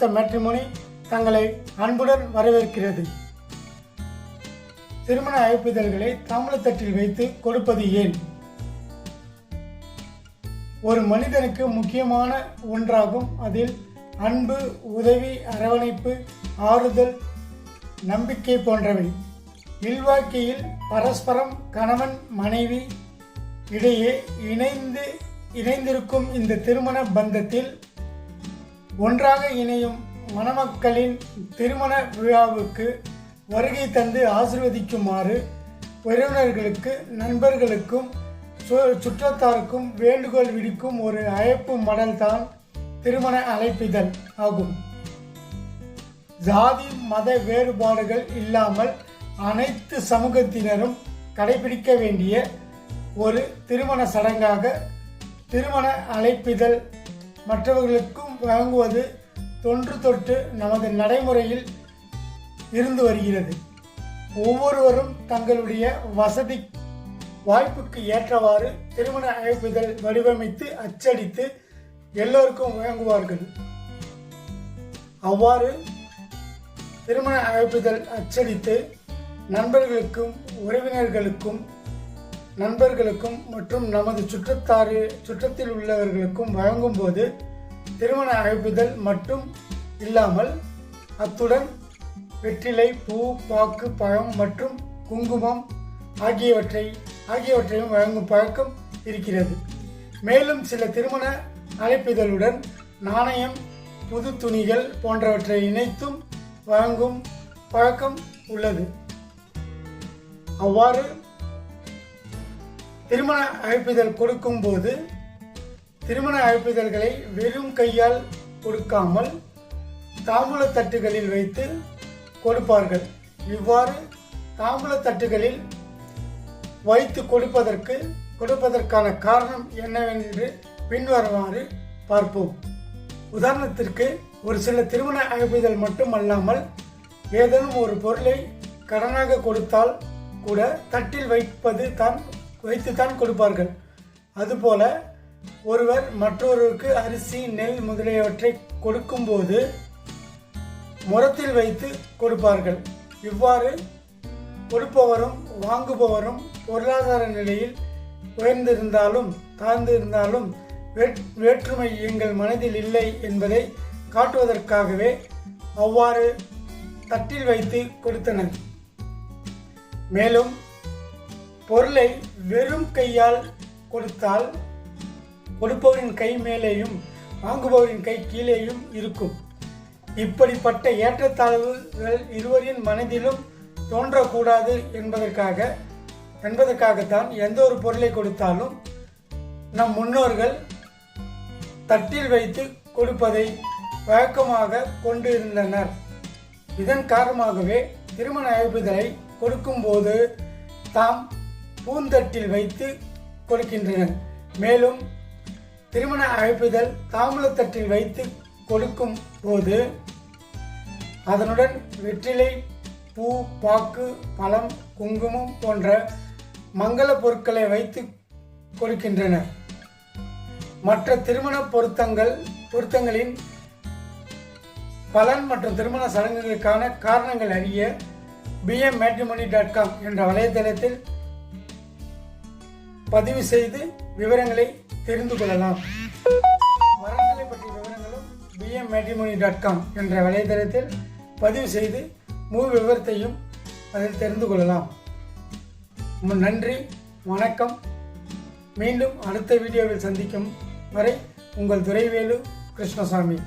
வணக்கம் மேட்ரிமோனி தங்களை அன்புடன் வரவேற்கிறது. திருமண அழைப்பிதழ்களை தாம்பூலத்தட்டில் வைத்து கொடுப்பது ஏன்? ஒரு மனிதனுக்கு முக்கியமான ஒன்றாகும் அதில் அன்பு உதவி அரவணைப்பு ஆறுதல் நம்பிக்கை போன்றவை. இல்வாழ்க்கையில் பரஸ்பரம் கணவன் மனைவி இடையே இணைந்து இணைந்திருக்கும் இந்த திருமண பந்தத்தில் ஒன்றாக இணையும் மணமக்களின் திருமண விழாவுக்கு வருகை தந்து ஆசிர்வதிக்குமாறு உறவினர்களுக்கு நண்பர்களுக்கும் சு- சுற்றத்தாருக்கும் வேண்டுகோள் விடுக்கும் ஒரு அழைப்பு மடல் தான் திருமண அழைப்பிதழ் ஆகும். ஜாதி மத வேறுபாடுகள் இல்லாமல் அனைத்து சமூகத்தினரும் கடைபிடிக்க வேண்டிய ஒரு திருமண சடங்காக திருமண அழைப்பிதழ் மற்றவர்களுக்கும் வழங்குவது தொன்று தொட்டு நமது நடைமுறையில் இருந்து வருகிறது. ஒவ்வொருவரும் தங்களுடைய வசதி வாய்ப்புக்கு ஏற்றவாறு திருமண அழைப்பிதழ் வடிவமைத்து அச்சடித்து எல்லோருக்கும் வழங்குவார்கள். அவ்வாறு திருமண அழைப்பிதழ் அச்சடித்து நண்பர்களுக்கும் உறவினர்களுக்கும் நண்பர்களுக்கும் மற்றும் நமது சுற்றத்தாறு சுற்றத்தில் உள்ளவர்களுக்கும் வழங்கும்போது திருமண அழைப்பிதழ் மட்டும் இல்லாமல் அத்துடன் வெற்றிலை பூ பாக்கு பழம் மற்றும் குங்குமம் ஆகியவற்றை ஆகியவற்றையும் வழங்கும் பழக்கம் இருக்கிறது. மேலும் சில திருமண அழைப்பிதழுடன் நாணயம் புது துணிகள் போன்றவற்றை இணைத்தும் வழங்கும் பழக்கம் உள்ளது. அவ்வாறு திருமண அழைப்பிதழ் கொடுக்கும்போது திருமண அழைப்பிதழ்களை வெறும் கையால் கொடுக்காமல் தாம்பூல தட்டுகளில் வைத்து கொடுப்பார்கள். இவ்வாறு தாம்பூல தட்டுகளில் வைத்து கொடுப்பதற்கு கொடுப்பதற்கான காரணம் என்னவென்று பின்வருமாறு பார்ப்போம். உதாரணத்திற்கு ஒரு சில திருமண அழைப்பிதழ் மட்டுமல்லாமல் ஏதேனும் ஒரு பொருளை கடனாக கொடுத்தால் கூட தட்டில் வைப்பது தான் வைத்துத்தான் கொடுப்பார்கள். அதுபோல ஒருவர் மற்றொருவருக்கு அரிசி நெல் முதலியவற்றை கொடுக்கும்போது முரத்தில் வைத்து கொடுப்பார்கள். இவ்வாறு கொடுப்பவரும் வாங்குபவரும் பொருளாதார நிலையில் உயர்ந்திருந்தாலும் தாழ்ந்திருந்தாலும் வேற்றுமை எங்கள் மனதில் இல்லை என்பதை காட்டுவதற்காகவே அவ்வாறு தட்டில் வைத்து கொடுத்தனர். மேலும் பொருளை வெறும் கையால் கொடுத்தால் கொடுப்பவரின் கை மேலேயும் வாங்குபவரின் கை கீழேயும் இருக்கும். இப்படிப்பட்ட ஏற்றத்தாழ்வுகள் இருவரின் மனதிலும் தோன்றக்கூடாது என்பதற்காக என்பதற்காகத்தான் எந்த ஒரு பொருளை கொடுத்தாலும் நம் முன்னோர்கள் தட்டில் வைத்து கொடுப்பதை வழக்கமாக கொண்டு இருந்தனர் இதன் காரணமாகவே திருமண அழைப்புதலை கொடுக்கும்போது தாம் பூந்தட்டில் வைத்து கொடுக்கின்றனர். மேலும் திருமண அழைப்புதல் தாம்பூலத்தட்டில் வைத்து கொடுக்கும் போது அதனுடன் வெற்றிலை பூ பாக்கு பழம் குங்குமம் போன்ற மங்கள பொருட்களை வைத்து கொடுக்கின்றனர். மற்ற திருமண பொருத்தங்கள் பொருத்தங்களின் பலன் மற்றும் திருமண சடங்குகளுக்கான காரணங்கள் அறிய பிஎம் மேட்ரிமோனி டாட் காம் என்ற வலைதளத்தில் பதிவு செய்து விவரங்களை தெரிந்து கொள்ளலாம். வரங்களை பற்றிய விவரங்களும் பிஎம் மேட்ரிமோனி டாட் காம் என்ற வலைதளத்தில் பதிவு செய்து முழு விவரத்தையும் அதில் தெரிந்து கொள்ளலாம். நன்றி வணக்கம். மீண்டும் அடுத்த வீடியோவில் சந்திக்கும் வரை உங்கள் துறைவேலு கிருஷ்ணசாமி.